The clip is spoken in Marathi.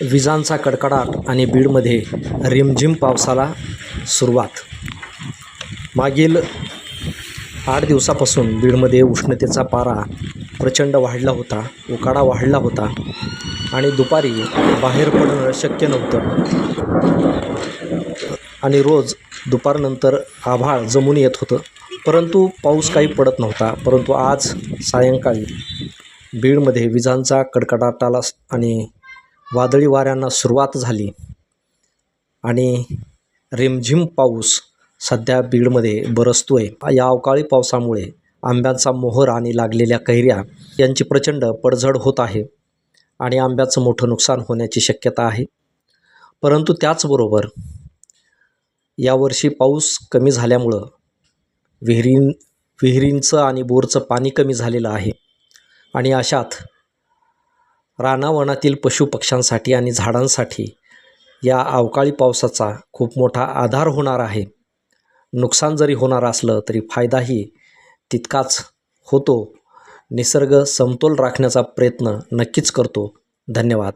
विजांचा कडकडाट आणि बीडमध्ये रिमझिम पावसाला सुरुवात. मागील आठ दिवसापासून बीडमध्ये उष्णतेचा पारा प्रचंड वाढला होता उकाडा वाढला होता आणि दुपारी बाहेर पडणं शक्य नव्हतं. आणि रोज दुपारनंतर आभाळ जमून येत होतं. परंतु पाऊस काही पडत नव्हता परंतु आज सायंकाळी बीडमध्ये विजांचा कडकडाटाला आणि वादळी वाऱ्यांना सुरुवात झाली. आणि रिमझिम पाऊस सध्या बीडमध्ये बरसतो आहे या अवकाळी पावसामुळे आंब्यांचा मोहर आणि लागलेल्या कैऱ्या यांची प्रचंड पडझड होत आहे आणि आंब्याचं मोठं नुकसान होण्याची शक्यता आहे. परंतु त्याचबरोबर यावर्षी पाऊस कमी झाल्यामुळं विहिरीं विहिरींचं आणि बोरचं पाणी कमी झालेलं आहे. आणि अशात रानावनातील पशुपक्ष्यांसाठी आणि झाडांसाठी या अवकाळी पावसाचा खूप मोठा आधार होणार आहे. नुकसान जरी होणार असलं तरी फायदाही तितकाच होतो. निसर्ग समतोल राखण्याचा प्रयत्न नक्कीच करतो. धन्यवाद.